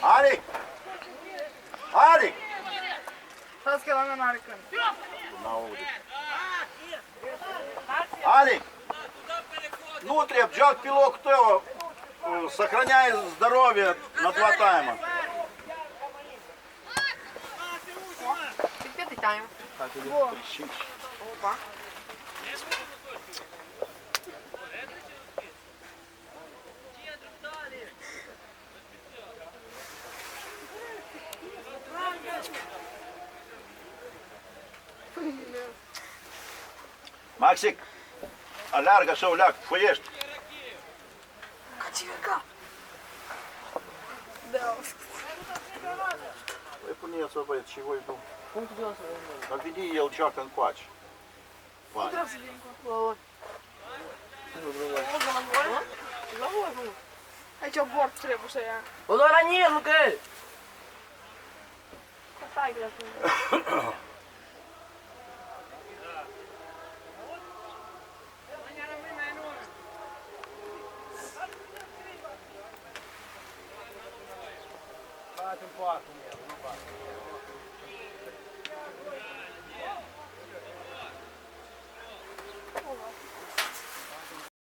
Арік! Арік! Аріка. На вулиці. Арік! Внутрі, обжав пілок, хто е, сохраняє здоров'я на два тайма. П'ятий тайм. Опа. Максик, а лярга, що ляг, поїж. Качівка. Да. Вы не освободит, чего иду. Отведи елчак квач. Ваня. А чо борт треба ще я? Allora niente! Так, я temporada, não vai.